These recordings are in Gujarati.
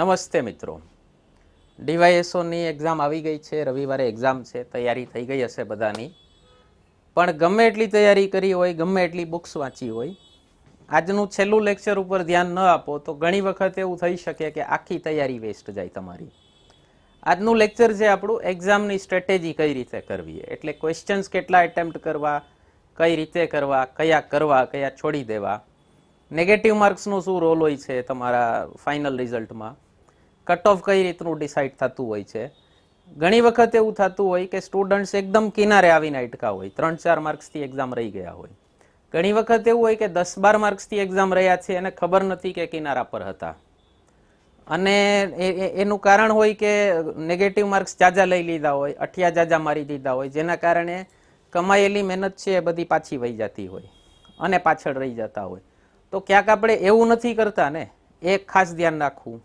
નમસ્તે મિત્રો. ડીવાયએસઓની એક્ઝામ આવી ગઈ છે, રવિવારે એક્ઝામ છે, તૈયારી થઈ ગઈ હશે બધાની. પણ ગમે એટલી તૈયારી કરી હોય, ગમે એટલી બુક્સ વાંચી હોય, આજનું છેલ્લું લેક્ચર ઉપર ધ્યાન ન આપો તો ઘણી વખત એવું થઈ શકે કે આખી તૈયારી વેસ્ટ જાય તમારી. આજનું લેક્ચર છે આપણું એક્ઝામની સ્ટ્રેટેજી કઈ રીતે કરવી એટલે ક્વેશ્ચન્સ કેટલા એટેમ્પ્ટ કરવા, કઈ રીતે કરવા, કયા કરવા, કયા છોડી દેવા. નેગેટિવ માર્ક્સનો શું રોલ હોય છે તમારા ફાઇનલ રિઝલ્ટમાં કટ ઓફ કઈ રીતનું ડિસાઇડ થતું હોય છે? ઘણી વખત એવું થતું હોય કે સ્ટુડન્ટ્સ એકદમ કિનારે આવીને અટકા હોય. ત્રણ, ચાર માર્ક્સથી એક્ઝામ રહી ગયા હોય. ઘણી વખત એવું હોય કે દસ, બાર માર્ક્સથી એક્ઝામ રહ્યા છે એને ખબર નથી કે કિનારા પર હતા. અને એનું કારણ હોય કે નેગેટિવ માર્ક્સ જાજા લઈ લીધા હોય, અઠિયા જાજા મારી દીધા હોય, જેના કારણે કમાયેલી મહેનત છે એ બધી પાછી વહી જતી હોય અને પાછળ રહી જતા હોય. તો ક્યાંક આપણે એવું નથી કરતા ને? એ ખાસ ધ્યાન રાખવું.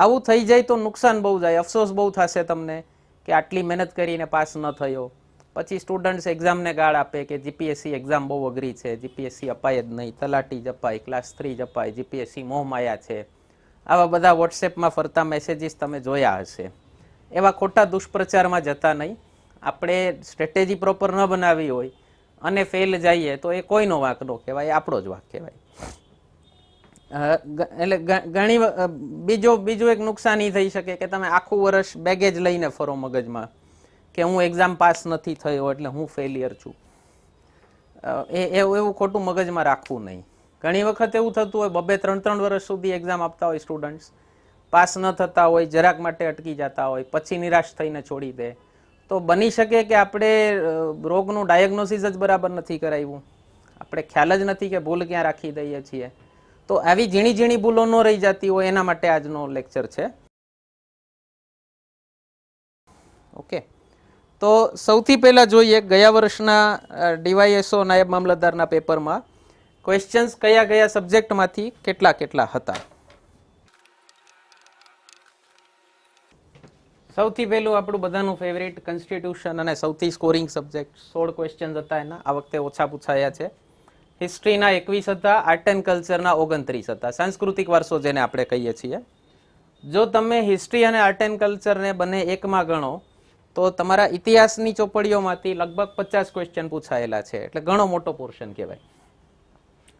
આવું થઈ જાય તો નુકસાન બહુ જાય. અફસોસ બહુ થશે તમને કે આટલી મહેનત કરીને પાસ ન થયો. પછી સ્ટુડન્ટ્સ એક્ઝામને ગાળ આપે કે જીપીએસસી એક્ઝામ બહુ અઘરી છે. જીપીએસસી અપાય જ નહીં. તલાટી જ અપાય ક્લાસ થ્રી જ અપાય જીપીએસસી મોહમાયા છે. આવા બધા વોટ્સએપમાં ફરતા મેસેજીસ તમે જોયા હશે. એવા ખોટા દુષ્પ્રચારમાં જતા નહીં. આપણે સ્ટ્રેટેજી પ્રોપર ન બનાવી હોય અને ફેલ જઈએ તો એ કોઈનો વાંક ન કહેવાય આપણો જ વાંક કહેવાય. એટલે ઘણી બીજો, બીજું એક નુકસાન એ થઈ શકે કે તમે આખું વર્ષ બેગેજ લઈને ફરો મગજમાં કે હું એક્ઝામ પાસ નથી થયો એટલે હું ફેલિયર છું. એ એવું એવું ખોટું મગજમાં રાખવું નહીં. ઘણી વખત એવું થતું હોય, બબે ત્રણ ત્રણ વર્ષ સુધી એક્ઝામ આપતા હોય સ્ટુડન્ટ્સ પાસ ન થતા હોય, જરાક માટે અટકી જતા હોય, પછી નિરાશ થઈને છોડી દે. તો બની શકે કે આપણે રોગનું ડાયગ્નોસિસ જ બરાબર નથી કરાવ્યું. આપણે ખ્યાલ જ નથી કે ભૂલ ક્યાં રાખી દઈએ છીએ. તો આવી ઝીણી ઝીણી ભૂલો ન રહી જતી હોય એના માટે આજનો લેક્ચર છે. ઓકે. તો સૌથી પહેલા જોઈએ ગયા વર્ષના ડીવાયએસઓ નાયબ મામલતદારના પેપરમાં ક્વેશ્ચન્સ કયા કયા સબ્જેક્ટમાંથી કેટલા કેટલા હતા? સૌથી પહેલું આપણું બધાનું ફેવરેટ કોન્સ્ટિટ્યુશન અને સૌથી સ્કોરિંગ સબ્જેક્ટ સોળ ક્વેશ્ચન્સ હતા એના. આ વખતે ઓછા પૂછાયા છે. હિસ્ટ્રીના એકવીસ હતા, આર્ટ એન્ડ કલ્ચરના ઓગણત્રીસ હતા. સાંસ્કૃતિક વારસો જેને આપણે કહીએ છીએ. જો તમે હિસ્ટ્રી અને આર્ટ એન્ડ કલ્ચરને બંને એકમાં ગણો, તો તમારા ઇતિહાસની ચોપડીઓમાંથી લગભગ પચાસ ક્વેશ્ચન પૂછાયેલા છે. એટલે ઘણો મોટો પોર્શન કહેવાય.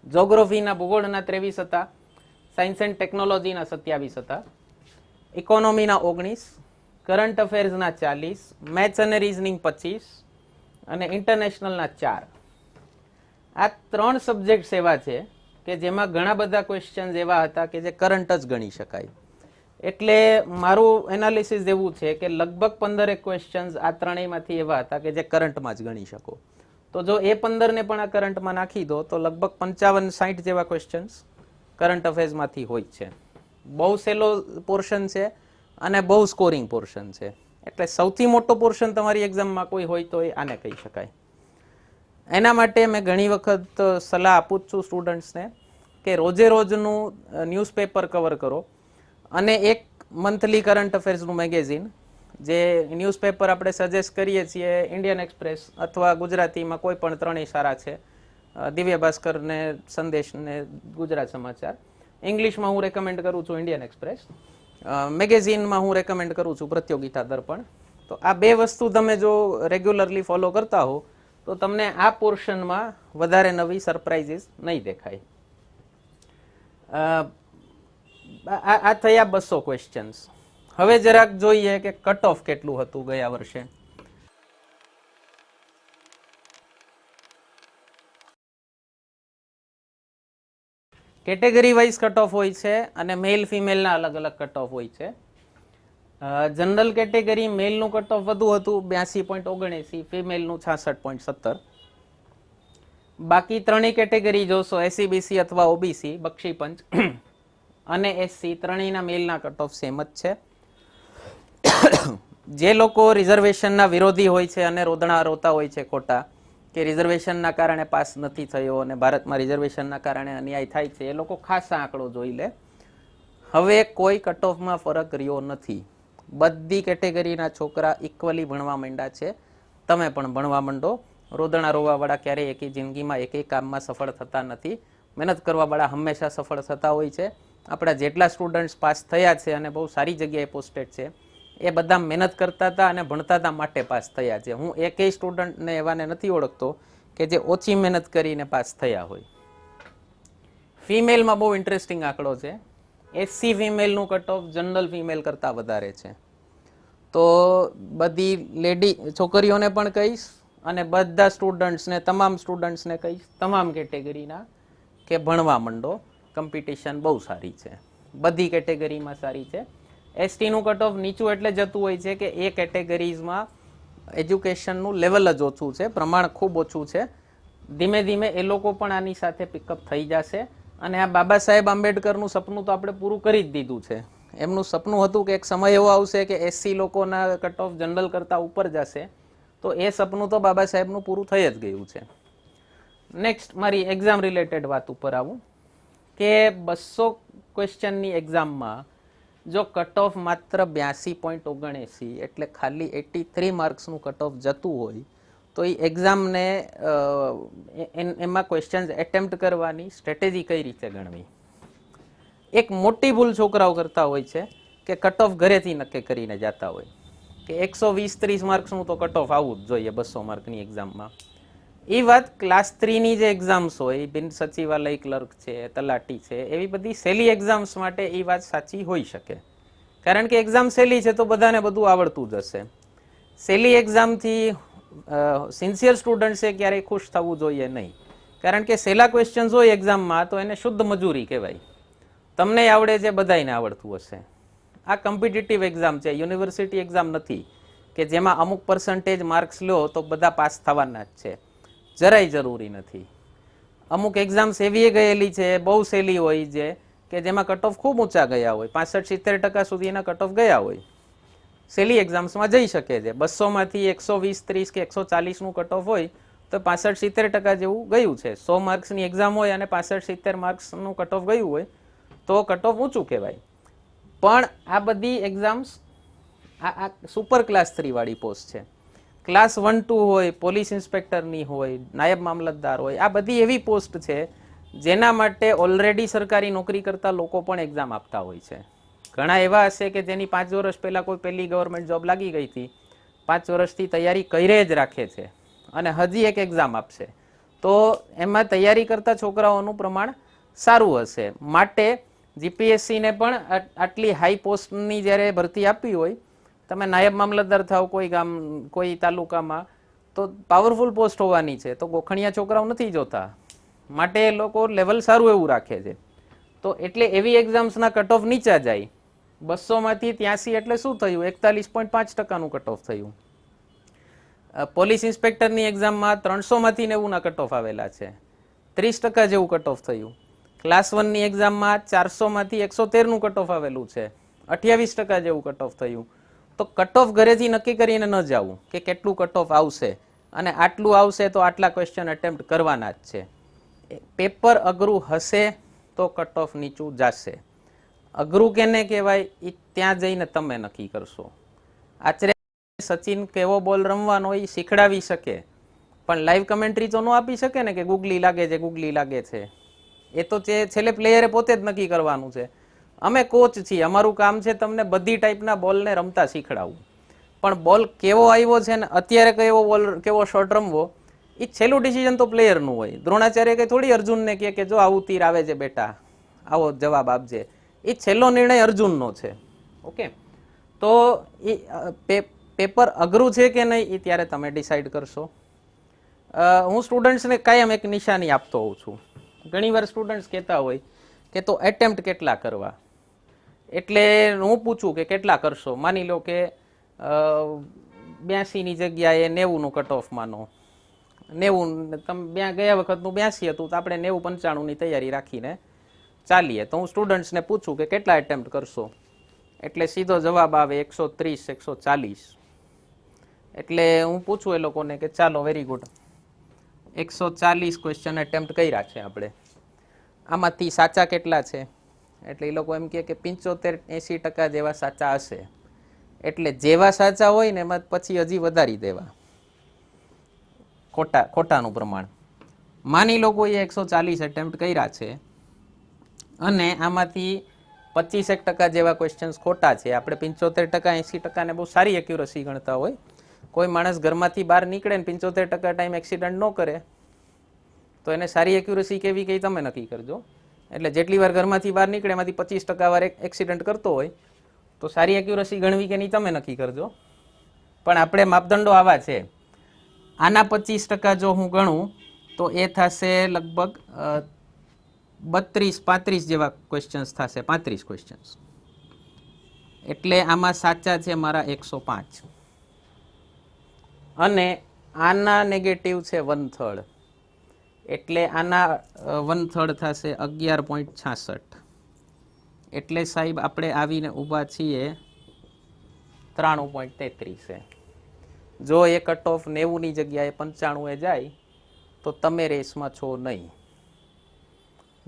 જોગ્રોફીના ભૂગોળના ત્રેવીસ હતા સાયન્સ એન્ડ ટેકનોલોજીના સત્યાવીસ હતા ઇકોનોમીના ઓગણીસ કરંટ અફેર્સના ચાલીસ મેથ્સ અને રિઝનિંગ પચીસ, અને ઇન્ટરનેશનલના ચાર. આ ત્રણ સબ્જેક્ટ્સ એવા છે કે જેમાં ઘણા બધા ક્વેશ્ચન્સ એવા હતા કે જે કરંટ જ ગણી શકાય. એટલે મારું એનાલિસિસ એવું છે કે લગભગ પંદરેક ક્વેશ્ચન્સ આ ત્રણેયમાંથી એવા હતા કે જે કરંટમાં જ ગણી શકો. તો જો એ પંદરને પણ આ કરંટમાં નાખી દો, તો લગભગ પંચાવન સાઠ જેવા ક્વેશ્ચન્સ કરંટ અફેર્સમાંથી હોય છે. બહુ સહેલો પોર્શન છે અને બહુ સ્કોરિંગ પોર્શન છે. એટલે સૌથી મોટો પોર્શન તમારી એક્ઝામમાં કોઈ હોય તો એ આને કહી શકાય. એના માટે મેં ઘણી વખત સલાહ આપું છું સ્ટુડન્ટ્સને કે રોજે રોજનું ન્યૂઝપેપર કવર કરો. અને એક મંથલી કરંટ અફેર્સનું મેગેઝિન જે ન્યૂઝપેપર આપણે સજેસ્ટ કરીએ છીએ ઇન્ડિયન એક્સપ્રેસ અથવા ગુજરાતીમાં કોઈ પણ ત્રણેય સારા છે દિવ્ય ભાસ્કરને સંદેશને ગુજરાત સમાચાર. ઇંગ્લિશમાં હું રેકમેન્ડ કરું છું ઇન્ડિયન એક્સપ્રેસ મેગેઝિનમાં હું રેકમેન્ડ કરું છું પ્રતિયોગિતા દર્પણ. તો આ બે વસ્તુ તમે જો રેગ્યુલરલી ફોલો કરતા હો તો તમને આ પોર્શનમાં વધારે નવી સરપ્રાઇઝીસ નહીં દેખાય. આ થયા બસો ક્વેશ્ચન્સ હવે જરાક જોઈએ કે કટ ઓફ કેટલું હતું ગયા વર્ષે. કેટેગરી વાઇઝ કટ ઓફ હોય છે અને મેલ ફિમેલના અલગ અલગ કટ ઓફ હોય છે. જનરલ કેટેગરી મેલનું કટ ઓફ વધુ હતું, બ્યાસી પોઈન્ટ ઓગણએંસી ફિમેલનું છાસઠ પોઈન્ટ સત્તર. બાકી ત્રણેય કેટેગરી જોશો એસીબીસી અથવા ઓબીસી બક્ષી પંચ. અને એસસી ત્રણેયના મેલના કટ ઓફ સેમ જ છે. જે લોકો રિઝર્વેશનના વિરોધી હોય છે અને રોદણા રોતા હોય છે ખોટા, કે રિઝર્વેશનના કારણે પાસ નથી થયો અને ભારતમાં રિઝર્વેશનના કારણે અન્યાય થાય છે, એ લોકો ખાસ આંકડો જોઈ લે. હવે કોઈ કટ ઓફમાં ફરક રહ્યો નથી. બધી કેટેગરીના છોકરા ઇક્વલી ભણવા માંડ્યા છે. તમે પણ ભણવા માંડો. રોદણા રોવાવાળા ક્યારેય એકી જિંદગીમાં એકેય કામમાં સફળ થતા નથી. મહેનત કરવાવાળા હંમેશા સફળ થતા હોય છે. આપણા જેટલા સ્ટુડન્ટ્સ પાસ થયા છે અને બહુ સારી જગ્યાએ પોસ્ટેડ છે, એ બધા મહેનત કરતા હતા અને ભણતા હતા માટે પાસ થયા છે. હું એકેય સ્ટુડન્ટને એવાને નથી ઓળખતો કે જે ઓછી મહેનત કરીને પાસ થયા હોય. ફિમેલમાં બહુ ઇન્ટરેસ્ટિંગ આંકડો છે. એસસી ફિમેલનું કટ ઓફ જનરલ ફિમેલ કરતાં વધારે છે. તો બધી લેડી છોકરીઓને પણ કહીશ અને બધા સ્ટુડન્ટ્સને તમામ સ્ટુડન્ટ્સને કહીશ, તમામ કેટેગરીના કે ભણવા માંડો. કમ્પિટિશન બહુ સારી છે. બધી કેટેગરીમાં સારી છે. એસટીનું કટ ઓફ નીચું એટલે જતું હોય છે કે એ કેટેગરીઝમાં એજ્યુકેશનનું લેવલ જ ઓછું છે, પ્રમાણ ખૂબ ઓછું છે. ધીમે ધીમે એ લોકો પણ આની સાથે પિકઅપ થઈ જશે. અને આ બાબા સાહેબ આંબેડકરનું સપનું તો આપણે પૂરું કરી જ દીધું છે. એમનું સપનું હતું કે એક સમય એવો આવશે કે એસસી લોકોના કટ ઓફ જનરલ કરતાં ઉપર જશે. તો એ સપનું તો બાબા સાહેબનું પૂરું થઈ જ ગયું છે. નેક્સ્ટ મારી એક્ઝામ રિલેટેડ વાત ઉપર આવું. કે બસો ક્વેશ્ચનની એક્ઝામમાં જો કટ ઓફ માત્ર બ્યાસી પોઈન્ટ ઓગણએંસી એટલે ખાલી એટી થ્રી માર્ક્સનું કટ ઓફ જતું હોય તો એ એક્ઝામને એમાં ક્વેશ્ચન્સ એટેમ્પ્ટ કરવાની સ્ટ્રેટેજી કઈ રીતે ગણવી? એક મોટી ભૂલ છોકરાઓ કરતા હોય છે કે કટ ઓફ ઘરેથી નક્કી કરીને જતા હોય. કે એકસો વીસ ત્રીસ માર્ક્સનું તો કટ ઓફ આવવું જ જોઈએ બસો માર્કની એક્ઝામમાં એ વાત ક્લાસ થ્રીની જે એક્ઝામ્સ હોય, બિન સચિવાલય ક્લર્ક છે, તલાટી છે, એવી બધી સહેલી એક્ઝામ્સ માટે એ વાત સાચી હોઈ શકે. કારણ કે એક્ઝામ સહેલી છે તો બધાને બધું આવડતું જ હશે. સહેલી એક્ઝામથી સિન્સિયર સ્ટુડન્ટ્સે ક્યારેય ખુશ થવું જોઈએ નહીં. કારણ કે સહેલા ક્વેશ્ચન્સ હોય એક્ઝામમાં તો એને શુદ્ધ મજૂરી કહેવાય. તમને આવડે છે બધાને આવડતું હશે. આ કોમ્પિટિટિવ એક્ઝામ છે યુનિવર્સિટી એક્ઝામ નથી, કે જેમાં અમુક પર્સન્ટેજ માર્ક્સ લો, તો બધા પાસ થવાના જ છે. જરાય જરૂરી નથી. અમુક એક્ઝામ્સ એવી ગયેલી છે, બહુ સહેલી હોય છે, કે જેમાં કટ ઓફ ખૂબ ઊંચા ગયા હોય. પાસઠ, સિત્તેર ટકા સુધીના કટ ઓફ ગયા હોય. સહેલી એક્ઝામ્સમાં જઈ શકે છે. બસોમાંથી એકસો વીસ, ત્રીસ કે એકસો ચાલીસનું કટ ઓફ હોય તો પાસઠ, સિત્તેર ટકા જેવું ગયું છે. સો માર્ક્સની એક્ઝામ હોય અને પાસઠ, સિત્તેર માર્ક્સનું કટ ઓફ ગયું હોય તો કટ ઓફ ઊંચું કહેવાય. પણ આ બધી એક્ઝામ્સ આ આ સુપર ક્લાસ થ્રીવાળી પોસ્ટ છે. ક્લાસ વન ટુ હોય પોલીસ ઇન્સ્પેક્ટરની હોય, નાયબ મામલતદાર હોય, આ બધી એવી પોસ્ટ છે જેના માટે ઓલરેડી સરકારી નોકરી કરતા લોકો પણ એક્ઝામ આપતા હોય છે. ઘણા એવા હશે કે જેની પાંચ વર્ષ પહેલાં કોઈ પહેલી ગવર્મેન્ટ જોબ લાગી ગઈ હતી. પાંચ વર્ષથી તૈયારી કરે જ રાખે છે. અને હજી એક એક્ઝામ આપશે. તો એમાં તૈયારી કરતા છોકરાઓનું પ્રમાણ સારું હશે. માટે જીપીએસસીને પણ આટલી હાઈ પોસ્ટની જ્યારે ભરતી આપી હોય, તમે નાયબ મામલતદાર થાવ કોઈ ગામ, કોઈ તાલુકામાં, તો પાવરફુલ પોસ્ટ હોવાની છે. તો ગોખણિયા છોકરાઓ નથી જોતા. માટે એ લોકો લેવલ સારું એવું રાખે છે. તો એટલે એવી એક્ઝામ્સના કટ ઓફ નીચા જાય. બસોમાંથી ત્યાંસી એટલે શું થયું? એકતાલીસ પોઈન્ટ પાંચ ટકાનું કટ ઓફ થયું. પોલીસ ઇન્સ્પેક્ટરની એક્ઝામમાં ત્રણસોમાંથી નેવુંના કટ ઓફ આવેલા છે. ત્રીસ ટકા જેવું કટ ઓફ થયું. ક્લાસ વનની એક્ઝામમાં ચારસોમાંથી એકસો તેરનું કટ ઓફ આવેલું છે. અઠ્યાવીસ ટકા જેવું કટ ઓફ થયું. તો કટ ઓફ ઘરેથી નક્કી કરીને ન જવું કે કેટલું કટ ઓફ આવશે. અને આટલું આવશે તો આટલા ક્વેશ્ચન અટેમ્પ્ટ કરવાના જ છે. પેપર અઘરું હશે તો કટ ઓફ નીચું જશે. અઘરું કેને કહેવાય? એ ત્યાં જઈને તમે નક્કી કરશો. આચરે સચિન કેવો બોલ રમવાનો એ શીખડાવી શકે. પણ લાઈવ કમેન્ટ્રી તો ન આપી શકે ને કે ગુગલી લાગે છે, ગુગલી લાગે છે. એ તો છે, છેલ્લે પ્લેયરે પોતે જ નક્કી કરવાનું છે. અમે કોચ છીએ, અમારું કામ છે તમને બધી ટાઈપના બોલને રમતા શીખડાવવું પણ બોલ કેવો આવ્યો છે ને અત્યારે કેવો બોલ, કેવો શોટ રમવો એ છેલ્લું ડિસિઝન તો પ્લેયરનું હોય. દ્રોણાચાર્ય કંઈ થોડી અર્જુનને કહે કે જો આવું તીર આવે છે બેટા, આવો જવાબ આપજે. એ છેલ્લો નિર્ણય અર્જુનનો છે. ઓકે? તો એ પેપર અઘરું છે કે નહીં એ ત્યારે તમે ડિસાઈડ કરશો. હું સ્ટુડન્ટ્સને કાયમ એક નિશાની આપતો હોઉં છું. ઘણીવાર સ્ટુડન્ટ્સ કહેતા હોય કે તો એટેમ્પ્ટ કેટલા કરવા? એટલે હું પૂછું કે કેટલા કરશો? માની લો કે બ્યાસીની જગ્યાએ નેવુંનું કટ ઓફ માનો. નેવું તમે ગયા વખતનું બ્યાસી હતું, તો આપણે નેવું પંચાણુંની તૈયારી રાખીને ચાલીએ તો હું સ્ટુડન્ટ્સને પૂછું કે કેટલા એટેમ્પ્ટ કરશો? એટલે સીધો જવાબ આવે એકસો ત્રીસ, એકસો ચાલીસ. એટલે હું પૂછું એ લોકોને કે ચાલો વેરી ગુડ એકસો ચાલીસ ક્વેશ્ચન એટેમ્પ્ટ કર્યા છે આપણે. આમાંથી સાચા કેટલા છે? એટલે એ લોકો એમ કહે કે પંચોતેર એંસી ટકા જેવા સાચા હશે. એટલે જેવા સાચા હોય ને એમાં પછી હજી વધારી દેવા. ખોટા, ખોટાનું પ્રમાણ. માની લો કોઈએ એકસો ચાલીસ એટેમ્પ્ટ કર્યા છે અને આમાંથી પચીસ એક ટકા જેવા ક્વેશ્ચન્સ ખોટા છે. આપણે પંચોતેર ટકા, એંસી ટકાને બહુ સારી એક્યુરસી ગણતા હોય. કોઈ માણસ ઘરમાંથી બહાર નીકળે ને પંચોતેર ટકા ટાઈમ એક્સિડન્ટ ન કરે, તો એને સારી એક્યુરસી કેવી કઈ તમે નક્કી કરજો. એટલે જેટલી વાર ઘરમાંથી બહાર નીકળે, એમાંથી પચીસ ટકા વાર એક્સિડન્ટ કરતો હોય, તો સારી એક્યુરસી ગણવી કે નહીં તમે નક્કી કરજો. પણ આપણે માપદંડો આવા છે. આના પચીસ ટકા જો હું ગણું, તો એ થશે લગભગ બત્રીસ, પાંત્રીસ જેવા ક્વેશ્ચન્સ થશે, પાંત્રીસ ક્વેશ્ચન્સ એટલે આમાં સાચા છે મારા એકસો પાંચ. અને આના નેગેટિવ છે વન થર્ડ એટલે આના વન થર્ડ થશે અગિયાર પોઈન્ટ છાસઠ. એટલે સાહેબ આપણે આવીને ઊભા છીએ ત્રાણું પોઈન્ટ તેત્રીસે. જો એ કટ ઓફ નેવુંની જગ્યાએ પંચાણુંએ જાય, તો તમે રેસમાં છો નહીં.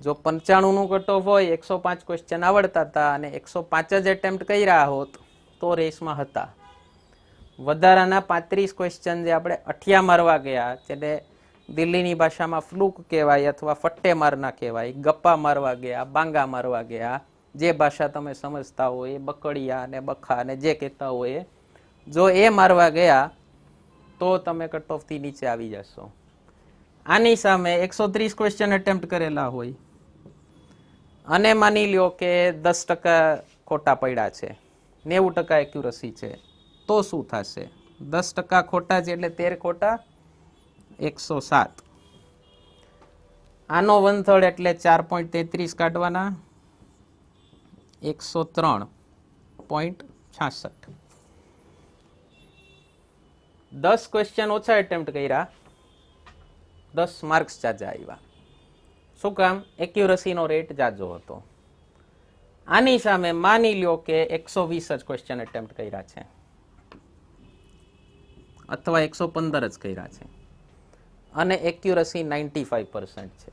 જો પંચાણુંનું કટ ઓફ હોય, એકસો પાંચ ક્વેશ્ચન આવડતા હતા અને એકસો પાંચ જ એટેમ્પ્ટ કર્યા હોત, તો રેસમાં હતા. વધારાના પાંત્રીસ ક્વેશ્ચન જે આપણે અઠિયા મારવા ગયા, જેને દિલ્હીની ભાષામાં ફ્લુક કહેવાય અથવા ફટ્ટે મારના કહેવાય, ગપ્પા મારવા ગયા, બાંગા મારવા ગયા, જે ભાષા તમે સમજતા હોય એ બકડિયા ને બખા ને જે કહેતા હોય જો એ મારવા ગયા, તો તમે કટ ઓફથી નીચે આવી જશો. આની સામે એકસો ત્રીસ ક્વેશ્ચન એટેમ્પ્ટ કરેલા હોય અને માની લ્યો કે દસ ટકા ખોટા પડ્યા છે, નેવું ટકા એક્યુરસી છે, તો શું થશે? દસ ટકા ખોટા છે એટલે તેર ખોટા, એકસો સાત. આનો વન એટલે ચાર પોઈન્ટ તેત્રીસ કાઢવાના, એકસો ત્રણ પોઈન્ટ છાસઠ. દસ ક્વેશ્ચન ઓછા એટેમ્પ્ટ કર્યા, દસ માર્ક્સ જાજા આવ્યા. શું કામ? એક્યુરસીનો રેટ જાજો હતો. આની સામે માની લ્યો કે એકસો વીસ જ ક્વેશ્ચન એટેમ્પ્ટ કર્યા છે. અથવા એકસો પંદર જ કર્યા છે. અને એક્યુરસી નાઇન્ટી ફાઈવ પર્સન્ટ છે.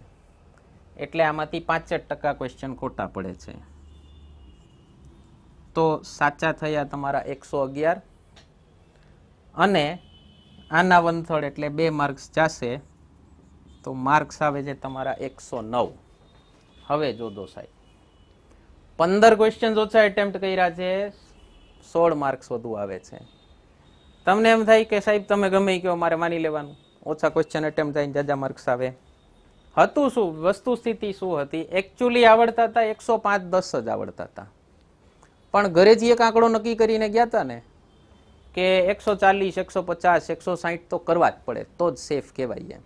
એટલે આમાંથી પાંચ ટકા ક્વેશ્ચન ખોટા પડે છે. તો સાચા થયા તમારા એકસો અગિયાર. અને આના વન એટલે બે માર્ક્સ જાશે. તો માર્ક્સ આવે છે તમારા એકસો નવ. હવે જો દો સાહેબ. પંદર ક્વેશ્ચન ઓછા એટેમ્પ્ટ કર્યા છે, સોળ માર્ક્સ વધુ આવે છે. તમને એમ થાય કે સાહેબ, તમે ગમે કહો, મારે માની લેવાનું. ઓછા ક્વેશ્ચન એટેમ્પ્ટ થાય જાજા માર્ક્સ આવે. હતું શું? વસ્તુ સ્થિતિ શું હતી? એકચ્યુઅલી આવડતા હતા, એકસો પાંચ દસ જ આવડતા હતા. પણ ઘરેથી એક આંકડો નક્કી કરીને ગયા હતા ને કે એકસો ચાલીસ, એકસો પચાસ, એકસો સાહીઠ તો કરવા જ પડે. તો જ સેફ કહેવાય એમ.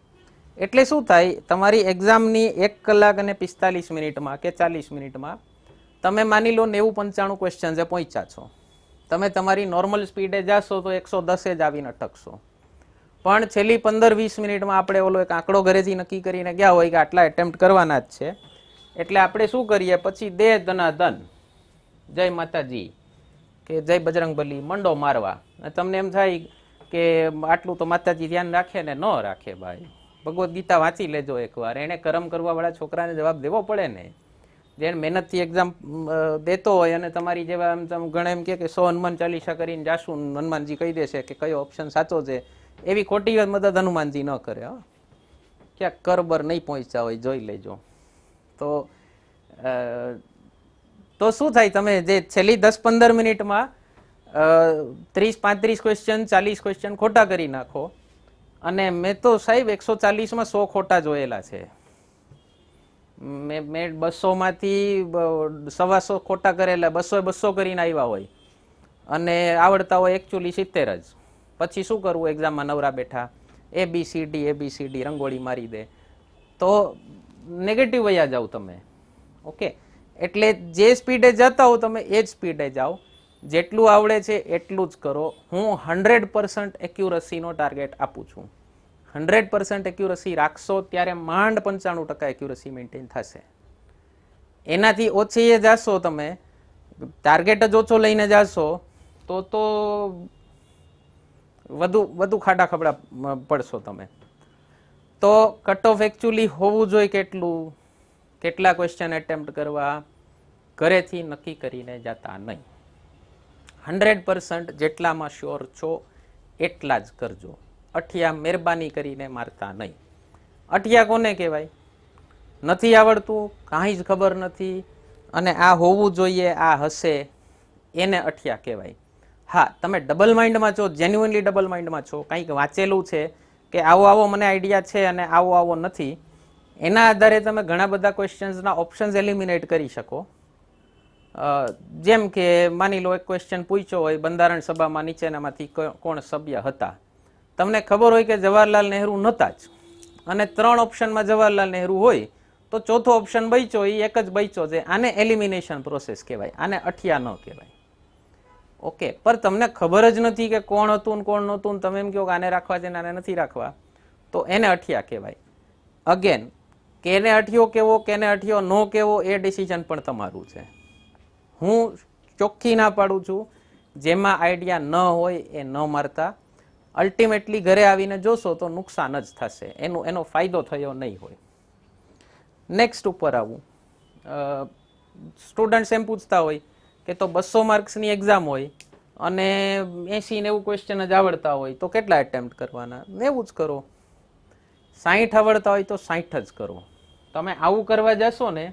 એટલે શું થાય? તમારી એક્ઝામની એક કલાક અને પિસ્તાલીસ મિનિટમાં કે ચાલીસ મિનિટમાં તમે માની લો નેવું પંચાણું ક્વેશ્ચન્સે પહોંચ્યા છો. તમે તમારી નોર્મલ સ્પીડે જાશો તો એકસો દસે જ આવીને અટકશો. પણ છેલ્લી પંદર વીસ મિનિટમાં આપણે ઓલો એક આંકડો ઘરેથી નક્કી કરીને ગયા હોય કે આટલા એટેમ્પ્ટ કરવાના જ છે. એટલે આપણે શું કરીએ? પછી દે ધનાધન. જય માતાજી. કે જય બજરંગબલી. મંડો મારવા. તમને એમ થાય કે આટલું તો માતાજી ધ્યાન રાખે ને ન રાખે ભાઈ? ભગવદ્ ગીતા વાંચી લેજો એકવાર. એણે કરમ કરવાવાળા છોકરાને જવાબ દેવો પડે ને. જેને મહેનતથી એક્ઝામ દેતો હોય અને તમારી જેવા એમ તમે ઘણા એમ કહે કે સો હનુમાન ચાલીસા કરીને જાશું હનુમાનજી કહી દેશે કે કયો ઓપ્શન સાચો છે. એવી ખોટી મદદ હનુમાનજી ન કરે, હો. ક્યાંક કરબર નહીં પહોંચ્યા હોય, જોઈ લેજો. તો તો શું થાય તમે જે છેલ્લી દસ પંદર મિનિટમાં ત્રીસ પાંત્રીસ ક્વેશ્ચન ચાલીસ ક્વેશ્ચન ખોટા કરી નાખો. અને મેં તો સાહેબ એકસો ચાલીસમાં સો ખોટા જોયેલા છે. મેં મેં બસોમાંથી સવાસો ખોટા કરેલા બસો બસો કરીને આવ્યા હોય. અને આવડતા હોય એકચ્યુઅલી સિત્તેર જ. પછી શું કરવું એક્ઝામમાં નવરા બેઠા? A B C D A B C D rangoli મારી દે. તો નેગેટિવ વયા જાઓ તમે. ઓકે એટલે જે સ્પીડે જતા હો તમે, એ જ સ્પીડે જાઓ. જેટલું આવડે છે એટલું જ કરો. હું હંડ્રેડ પર્સન્ટ એક્યુરસીનો ટાર્ગેટ આપું છું. હંડ્રેડ પર્સન્ટ એક્યુરસી રાખશો ત્યારે માંડ પંચાણું ટકા એક્યુરસી મેન્ટેન થશે. એનાથી ઓછી એ જાશો તમે. ટાર્ગેટ જ ઓછો લઈને જાશો તો તો વધુ વધુ ખાડા ખબડા પડશો તમે. તો કટ ઓફ એકચ્યુઅલી હોવું જોઈએ કેટલું? કેટલા ક્વેશ્ચન એટેમ્પ્ટ કરવા? ઘરેથી નક્કી કરીને જતા નહીં. હંડ્રેડ પર્સન્ટ જેટલામાં શ્યોર છો, એટલા જ કરજો. અઠિયા મહેરબાની કરીને મારતા નહીં. અઠિયા કોને કહેવાય? નથી આવડતું, કાંઈ જ ખબર નથી, અને આ હોવું જોઈએ, આ હશે, એને અઠિયા કહેવાય. હા, તમે ડબલ માઇન્ડમાં છો જેન્યુઅનલી ડબલ માઇન્ડમાં છો, કંઈક વાંચેલું છે કે આવો આવો મને આઈડિયા છે અને આવો આવો નથી, એના આધારે તમે ઘણા બધા ક્વેશ્ચન્સના ઓપ્શન્સ એલિમિનેટ કરી શકો. જેમ કે માની લો એક ક્વેશ્ચન પૂછ્યો હોય બંધારણ સભામાં નીચેનામાંથી કોણ સભ્ય હતા? તમને ખબર હોય કે જવાહરલાલ નહેરુ નહોતા જ. અને ત્રણ ઓપ્શનમાં જવાહરલાલ નહેરુ હોય, તો ચોથો ઓપ્શન બચ્યો એ એક જ બચ્યો છે. આને એલિમિનેશન પ્રોસેસ કહેવાય, આને અઠિયા ન કહેવાય. ઓકે પર તમને ખબર જ નથી કે કોણ હતું ને કોણ નહોતું તમે એમ કહો કે આને રાખવા છે આને નથી રાખવા, તો એને અઠિયા કહેવાય. અગેન કેને અઠિયો કેવો, કેને અઠિયો ન કેવો, એ ડિસિઝન પણ તમારું છે. હું ચોખ્ખી ના પાડું છું. જેમાં આઈડિયા ન હોય એ ન મારતા. અલ્ટિમેટલી ઘરે આવીને જોશો તો નુકસાન જ થશે. એનું, એનો ફાયદો થયો નહીં હોય. નેક્સ્ટ ઉપર આવું. સ્ટુડન્ટ્સ એમ પૂછતા હોય કે તો બસો માર્ક્સની એક્ઝામ હોય અને એસી નેવું ક્વેશ્ચન જ આવડતા હોય તો કેટલા એટેમ્પ્ટ કરવાના? એવું જ કરો. સાહીઠ આવડતા હોય તો સાહીઠ જ કરો. તમે આવું કરવા જશો ને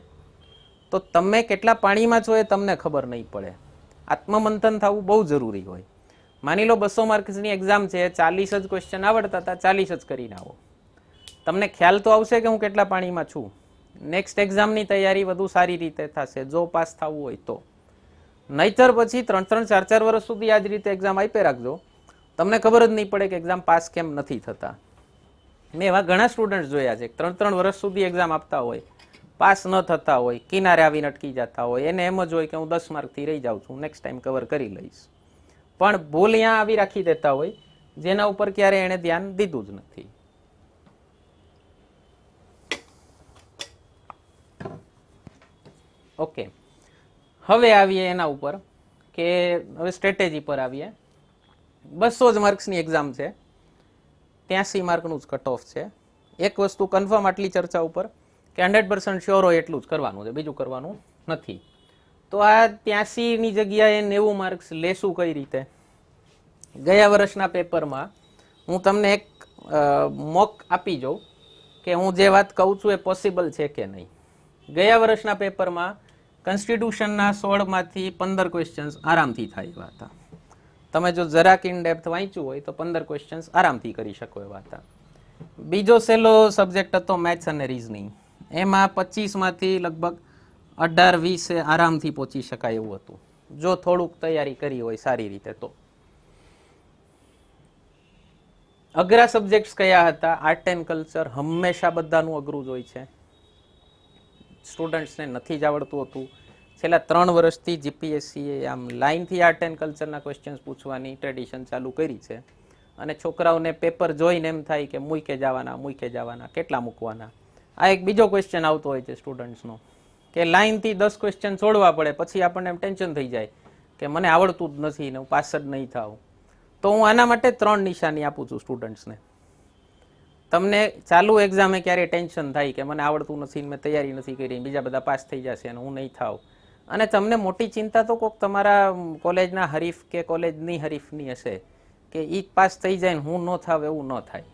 તો તમે કેટલા પાણીમાં છો એ તમને ખબર નહીં પડે. આત્મમંથન થવું બહુ જરૂરી હોય. માની લો બસો માર્ક્સની એક્ઝામ છે, ચાલીસ જ ક્વેશ્ચન આવડતા હતા, ચાલીસ જ કરીને આવો. તમને ખ્યાલ તો આવશે કે હું કેટલા પાણીમાં છું. નેક્સ્ટ એક્ઝામની તૈયારી વધુ સારી રીતે થશે, જો પાસ થવું હોય તો. નહીતર પછી ત્રણ ત્રણ, ચાર ચાર વર્ષ સુધી આ જ રીતે એક્ઝામ આપી રાખજો. તમને ખબર જ નહીં પડે કે એક્ઝામ પાસ કેમ નથી થતા. મેં એવા ઘણા સ્ટુડન્ટ જોયા છે ત્રણ ત્રણ વર્ષ સુધી એક્ઝામ આપતા હોય. પાસ ન થતા હોય, કિનારે આવીને અટકી જતા હોય, એને એમ જ હોય કે હું દસ માર્કથી રહી જાઉં છું નેક્સ્ટ ટાઈમ કવર કરી લઈશ. પણ ભૂલ ત્યાં આવી રાખી દેતા હોય, જેના ઉપર ક્યારે એણે ધ્યાન દીધું જ નથી. ઓકે હવે આવીએ એના ઉપર કે હવે સ્ટ્રેટેજી પર આવીએ. બસો જ માર્ક્સની એક્ઝામ છે. ત્યાંસી માર્કનું જ કટ ઓફ છે. એક વસ્તુ કન્ફર્મ આટલી ચર્ચા ઉપર. કે હંડ્રેડ પર્સન્ટ શ્યોર હોય એટલું જ કરવાનું છે, બીજું કરવાનું નથી. તો આ ત્યાંસીની જગ્યાએ નેવું માર્ક્સ લેશું કઈ રીતે? ગયા વર્ષના પેપરમાં હું તમને એક મોક આપી જાઉં કે હું જે વાત કહું છું એ પોસિબલ છે કે નહીં. ગયા વર્ષના પેપરમાં કોન્સ્ટિટ્યુશનના સોળમાંથી પંદર ક્વેશ્ચન્સ આરામથી થાય એવા હતા. તમે જો જરાક ઇન ડેપ્થ વાંચ્યું હોય તો પંદર ક્વેશ્ચન્સ આરામથી કરી શકો એવા હતા. બીજો સહેલો સબ્જેક્ટ હતો મેથ્સ અને રીઝનિંગ એમાં પચીસમાંથી લગભગ અઢાર, વીસે આરામથી પહોંચી શકાય એવું હતું. જો થોડુંક તૈયારી કરી હોય સારી રીતે તો. અઘરા સબ્જેક્ટ્સ કયા હતા? આર્ટ એન્ડ કલ્ચર હંમેશા બધાનું અઘરું જ હોય છે. સ્ટુડન્ટ્સને નથી જ આવડતું હતું. છેલ્લા ત્રણ વર્ષથી જીપીએસસીએ આમ લાઇનથી આર્ટ એન્ડ કલ્ચરના ક્વેશ્ચન્સ પૂછવાની ટ્રેડિશન ચાલુ કરી છે. અને છોકરાઓને પેપર જોઈને એમ થાય કે મૂકે જવાના મૂકે જવાના, કેટલા મૂકવાના. આ એક બીજો ક્વેશ્ચન આવતો હોય છે સ્ટુડન્ટ્સનો કે લાઇનથી દસ ક્વેશ્ચન છોડવા પડે, પછી આપણને એમ ટેન્શન થઈ જાય કે મને આવડતું જ નથી ને હું પાસ જ નહીં થાઉં. તો હું આના માટે ત્રણ નિશાની આપું છું સ્ટુડન્ટ્સને તમને ચાલુ એક્ઝામે ક્યારે ટેન્શન થાય કે મને આવડતું નથી મેં તૈયારી નથી કરી, બીજા બધા પાસ થઈ જશે અને હું નહીં થાવ અને તમને મોટી ચિંતા તો કોક તમારા કોલેજના હરીફ કે કોલેજની હરીફની હશે કે એ પાસ થઈ જાય ને હું ન થાવ એવું ન થાય.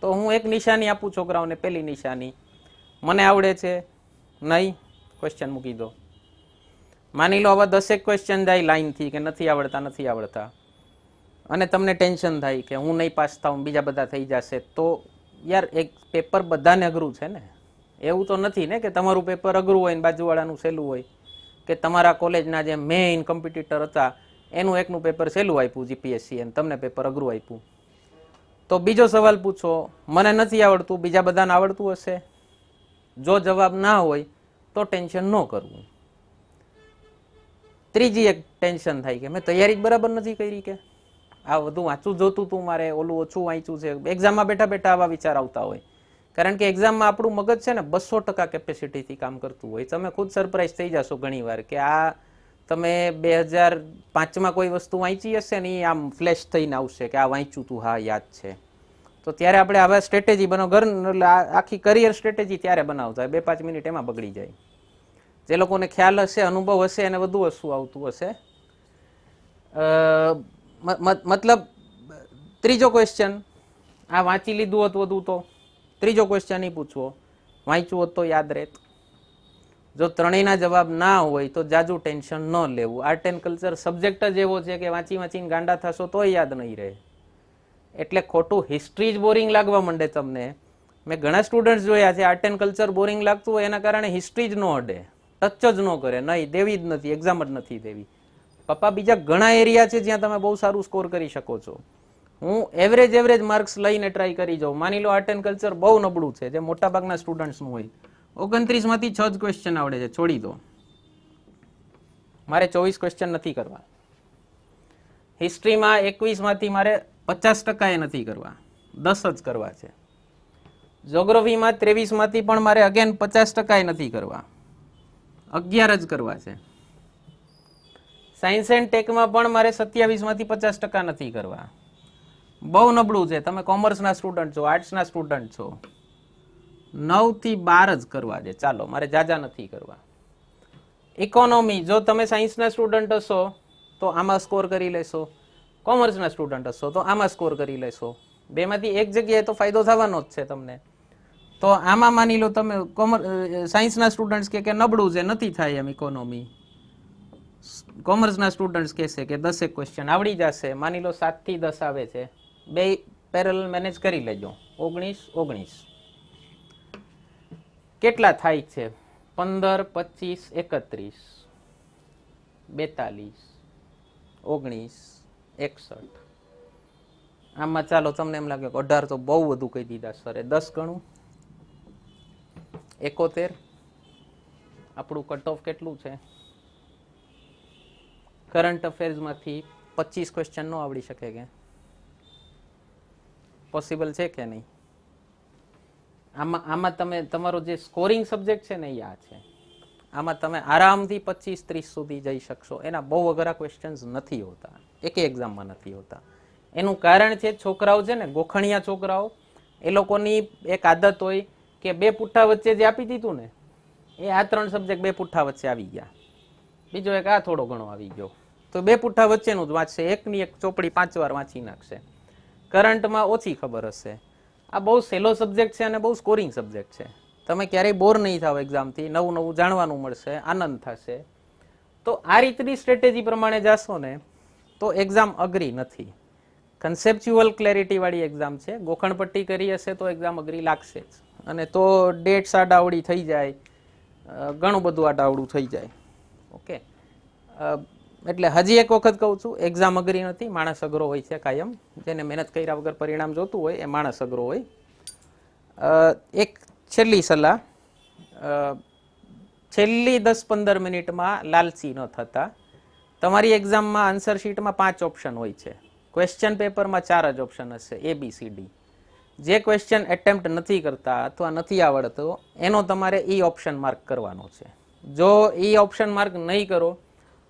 તો હું એક નિશાની આપું છોકરાઓને, પહેલી નિશાની. મને આવડે છે? નહીં. ક્વેશ્ચન મૂકી દો. માની લો હવે દસેક ક્વેશ્ચન જાય લાઇનથી કે નથી આવડતા નથી આવડતા. અને તમને ટેન્શન થાય કે હું નહીં પાસ થાઉં, બીજા બધા થઈ જશે. તો યાર એક પેપર બધાને અઘરું છે ને. એવું તો નથી ને કે તમારું પેપર અઘરું હોય ને બાજુવાળાનું સહેલું હોય. કે તમારા કોલેજના જે મેઇન કોમ્પિટિટર હતા, એનું એકનું પેપર સહેલું આપ્યું જીપીએસસી અને તમને પેપર અઘરું આપ્યું. તો બીજો સવાલ પૂછો, મને નથી આવડતું, બીજા બધાને આવડતું હશે? જો જવાબ ના હોય તો ટેન્શન ન કરવું. ત્રીજી એક ટેન્શન થાય કે મેં તૈયારી જ બરાબર નથી કરી કે. આ બધું વાંચું જોતું તું મારે, ઓલું ઓછું વાંચ્યું છે. એક્ઝામમાં બેઠા બેઠા આવા વિચાર આવતા હોય. કારણ કે એક્ઝામમાં આપણું મગજ છે ને બસો ટકા કેપેસિટીથી કામ કરતું હોય. તમે ખુદ સરપ્રાઈઝ થઈ જશો ઘણીવાર કે આ તમે બે હજાર પાંચમાં કોઈ વસ્તુ વાંચી હશે ને એ આમ ફ્લેશ થઈને આવશે કે આ વાંચ્યું તું, હા, યાદ છે. તો ત્યારે આપણે આવા સ્ટ્રેટેજી બનાવ ઘર એટલે આખી કરિયર સ્ટ્રેટેજી ત્યારે બનાવતા બે પાંચ મિનિટ એમાં બગડી જાય. જે લોકોને ખ્યાલ હશે, અનુભવ હશે, એને વધુ હસવું આવતું હશે. મતલબ, ત્રીજો ક્વેશ્ચન આ વાંચી લીધું હતું વધુ તો. ત્રીજો ક્વેશ્ચન એ પૂછવો. વાંચ્યું હોત તો યાદ રહેત. જો ત્રણેયના જવાબ ના હોય તો જાજુ ટેન્શન ન લેવું. આર્ટ એન્ડ કલ્ચર સબ્જેક્ટ જ એવો છે કે વાંચી વાંચીને ગાંડા થશો તોય યાદ નહીં રહે. એટલે ખોટું હિસ્ટ્રી જ બોરિંગ લાગવા માંડે તમને. મેં ઘણા સ્ટુડન્ટ્સ જોયા છે આર્ટ એન્ડ કલ્ચર બોરિંગ લાગતું હોય એના કારણે હિસ્ટ્રી જ ન અડે. ટચ જ ન કરે, નહીં, દેવી જ નથી એક્ઝામ જ નથી દેવી. પપ્પા, બીજા ઘણા એરિયા છે જ્યાં તમે બહુ સારું સ્કોર કરી શકો છો. હું એવરેજ એવરેજ માર્ક્સ લઈને ટ્રાય કરી જાઉં. માની લો આર્ટ એન્ડ કલ્ચર બહુ નબળું છે, જે મોટાભાગના સ્ટુડન્ટ્સનું હોય. ઓગણત્રીસમાંથી છ જ ક્વેશ્ચન આવડે છે, છોડી દો. મારે ચોવીસ ક્વેશ્ચન નથી કરવા. હિસ્ટ્રીમાં એકવીસમાંથી મારે પચાસ ટકાએ નથી કરવા. દસ જ કરવા છે. જોગ્રફીમાં ત્રેવીસમાંથી પણ મારે અગેન પચાસ ટકાએ નથી કરવા. અગિયાર જ કરવા છે. સાયન્સ એન્ડ ટેકમાં પણ મારે સત્યાવીસમાંથી પચાસ ટકા નથી કરવા. બહુ નબળું છે. તમે કોમર્સના સ્ટુડન્ટ છો, આર્ટ્સના સ્ટુડન્ટ છો. નવથી બાર જ કરવા છે. ચાલો, મારે જાજા નથી કરવા. ઇકોનોમી જો તમે સાયન્સના સ્ટુડન્ટ હશો, તો આમાં સ્કોર કરી લેશો. કોમર્સના સ્ટુડન્ટ હશો, તો આમાં સ્કોર કરી લેશો. બેમાંથી એક જગ્યાએ તો ફાયદો થવાનો જ છે તમને. તો આમાં માની લો તમે કોમર્સ સાયન્સના સ્ટુડન્ટ્સ કે નબળું છે, નથી થાય એમ ઇકોનોમી કોમર્સના સ્ટુડન્ટ્સ કહેશે કે દસેક ક્વેશ્ચન આવડી જશે, માની લો સાતથી દસ આવે છે. બે પેરલ મેનેજ કરી લેજો. ઓગણીસ ઓગણીસ. કેટલા થાય છે? પંદર, પચીસ, એકત્રીસ. બેતાલીસ. ઓગણીસ. એકસઠ. આમાં ચાલો તમને એમ લાગે કે અઢાર તો બહુ વધુ કહી દીધા સરે. દસ ગણું? એકોતેર? આપણું કટ ઓફ કેટલું છે? કરંટ અફેર્સમાંથી પચીસ ક્વેશ્ચન નો આવડી શકે કે? પોસિબલ છે કે નહીં? આમાં આમાં તમે, તમારો જે સ્કોરિંગ સબ્જેક્ટ છે ને એ આ છે. આમાં તમે આરામથી પચીસ ત્રીસ સુધી જઈ શકશો. એના બહુ અઘરા ક્વેશ્ચન્સ નથી હોતા. એકે એક્ઝામમાં નથી હોતા. એનું કારણ છે છોકરાઓ છે ને, ગોખણિયા છોકરાઓ, એ લોકોની એક આદત હોય કે બે પુઠ્ઠા વચ્ચે જે આપી દીધું ને, એ આ ત્રણ સબ્જેક્ટ બે પુઠ્ઠા વચ્ચે આવી ગયા. બીજો એક આ થોડો ઘણો આવી ગયો. તો બે પુઠ્ઠા વચ્ચેનું જ વાંચશે. એકની એક ચોપડી પાંચ વાર વાંચી નાખશે. કરંટમાં ઓછી ખબર હશે. આ બહુ સહેલો સબ્જેક્ટ છે અને બહુ સ્કોરિંગ સબ્જેક્ટ છે. તમે ક્યારેય બોર નહીં થાવ એક્ઝામથી નવું નવું જાણવાનું મળશે, આનંદ થશે. તો આ રીતની સ્ટ્રેટેજી પ્રમાણે જાશો ને, તો એક્ઝામ અઘરી નથી. કન્સેપ્ચ્યુઅલ ક્લેરિટીવાળી એક્ઝામ છે. ગોખણપટ્ટી કરી હશે તો એક્ઝામ અઘરી લાગશે જ. અને તો ડેટ્સ આડાવડી થઈ જાય. ઘણું બધું આડાવડું થઈ જાય. ઓકે? એટલે હજી એક વખત કહું છું એક્ઝામ અઘરી નથી. માણસ અઘરો હોય છે કાયમ. જેને મહેનત કર્યા વગર પરિણામ જોતું હોય, એ માણસ અઘરો હોય. એક છેલ્લી સલાહ. છેલ્લી દસ પંદર મિનિટમાં લાલચી ન થતા. તમારી એક્ઝામમાં આન્સર શીટમાં પાંચ ઓપ્શન હોય છે. ક્વેશ્ચન પેપરમાં ચાર જ ઓપ્શન હશે એ બી સી ડી જે ક્વેશ્ચન એટેમ્પ્ટ નથી કરતા અથવા નથી આવડતો, એનો તમારે ઈ ઓપ્શન માર્ક કરવાનો છે. જો ઈ ઓપ્શન માર્ક નહીં કરો,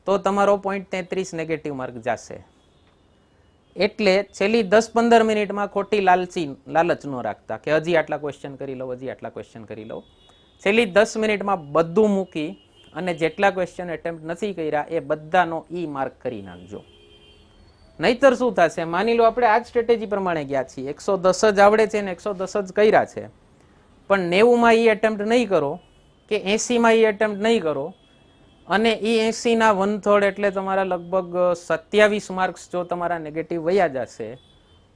તો તમારો પોઈન્ટ તેત્રીસ નેગેટિવ માર્ક જશે. એટલે છેલ્લી દસ પંદર મિનિટમાં ખોટી લાલચી લાલચ ન રાખતા કે હજી આટલા ક્વેશ્ચન કરી લઉં, હજી આટલા ક્વેશ્ચન કરી લઉં. છેલ્લી દસ મિનિટમાં બધું મૂકી અને જેટલા ક્વેશ્ચન એટેમ્પ્ટ નથી કર્યા એ બધાનો ઈ માર્ક કરી નાખજો. નહીતર શું થશે? માની લો આપણે આ જ સ્ટ્રેટેજી પ્રમાણે ગયા છીએ. એકસો દસ જ આવડે છે ને એકસો દસ જ કર્યા છે. પણ નેવુંમાં ઈ એટેમ્પ્ટ નહીં કરો કે એંસીમાં ઈ એટેમ્પ્ટ નહીં કરો અને એ એંસીના વન થર્ડ એટલે તમારા લગભગ સત્યાવીસ માર્ક્સ જો તમારા નેગેટિવ વયા જશે,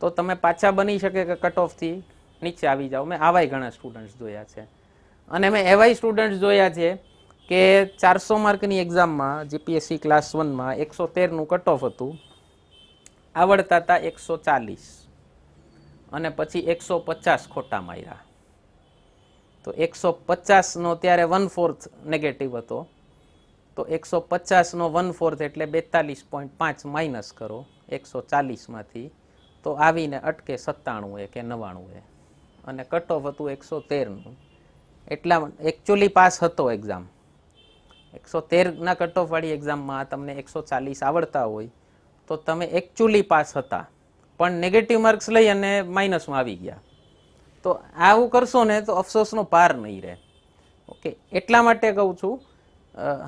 તો તમે પાછા બની શકે કે કટ ઓફથી નીચે આવી જાઓ. મેં આવાય ઘણા સ્ટુડન્ટ્સ જોયા છે. અને મેં એવાય સ્ટુડન્ટ્સ જોયા છે કે ચારસો માર્કની એક્ઝામમાં જીપીએસસી ક્લાસ વનમાં એકસો તેરનું કટ ઓફ હતું. આવડતા હતા એકસો ચાલીસ. અને પછી એકસો પચાસ ખોટા માર્યા. તો એકસો પચાસનો ત્યારે વન ફોર્થ નેગેટિવ હતો. તો એકસો પચાસનો વન ફોર્થ એટલે બેતાલીસ પોઈન્ટ પાંચ માઇનસ કરો એકસો ચાલીસમાંથી, તો આવીને અટકે સત્તાણું એ કે નવ્વાણું એ અને કટ ઓફ હતું એકસો તેરનું. એટલા એકચ્યુઅલી પાસ હતો એક્ઝામ એકસો તેરના કટ ઓફવાળી એક્ઝામમાં તમને એકસો ચાલીસ આવડતા હોય, તો તમે એકચ્યુઅલી પાસ હતા. પણ નેગેટિવ માર્ક્સ લઈ અને માઇનસમાં આવી ગયા. તો આવું કરશો ને તો અફસોસનો પાર નહીં રહે. ઓકે, એટલા માટે કહું છું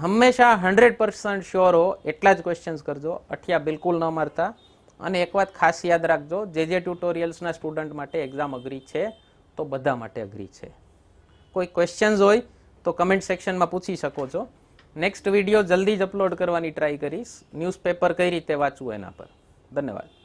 હંમેશા હંડ્રેડ પર્સન્ટ શ્યોર હો, એટલા જ ક્વેશ્ચન્સ કરજો. અઠિયા બિલકુલ ન મારતા. અને એક વાત ખાસ યાદ રાખજો, જે જે ટ્યુટોરિયલ્સના સ્ટુડન્ટ માટે એક્ઝામ અઘરી છે, તો બધા માટે અઘરી છે. કોઈ ક્વેશ્ચન્સ હોય, તો કમેન્ટ સેક્શનમાં પૂછી શકો છો. નેક્સ્ટ વીડિયો જલ્દી જ અપલોડ કરવાની ટ્રાય કરીશ. ન્યૂઝપેપર કઈ રીતે વાંચવું એના પર. ધન્યવાદ.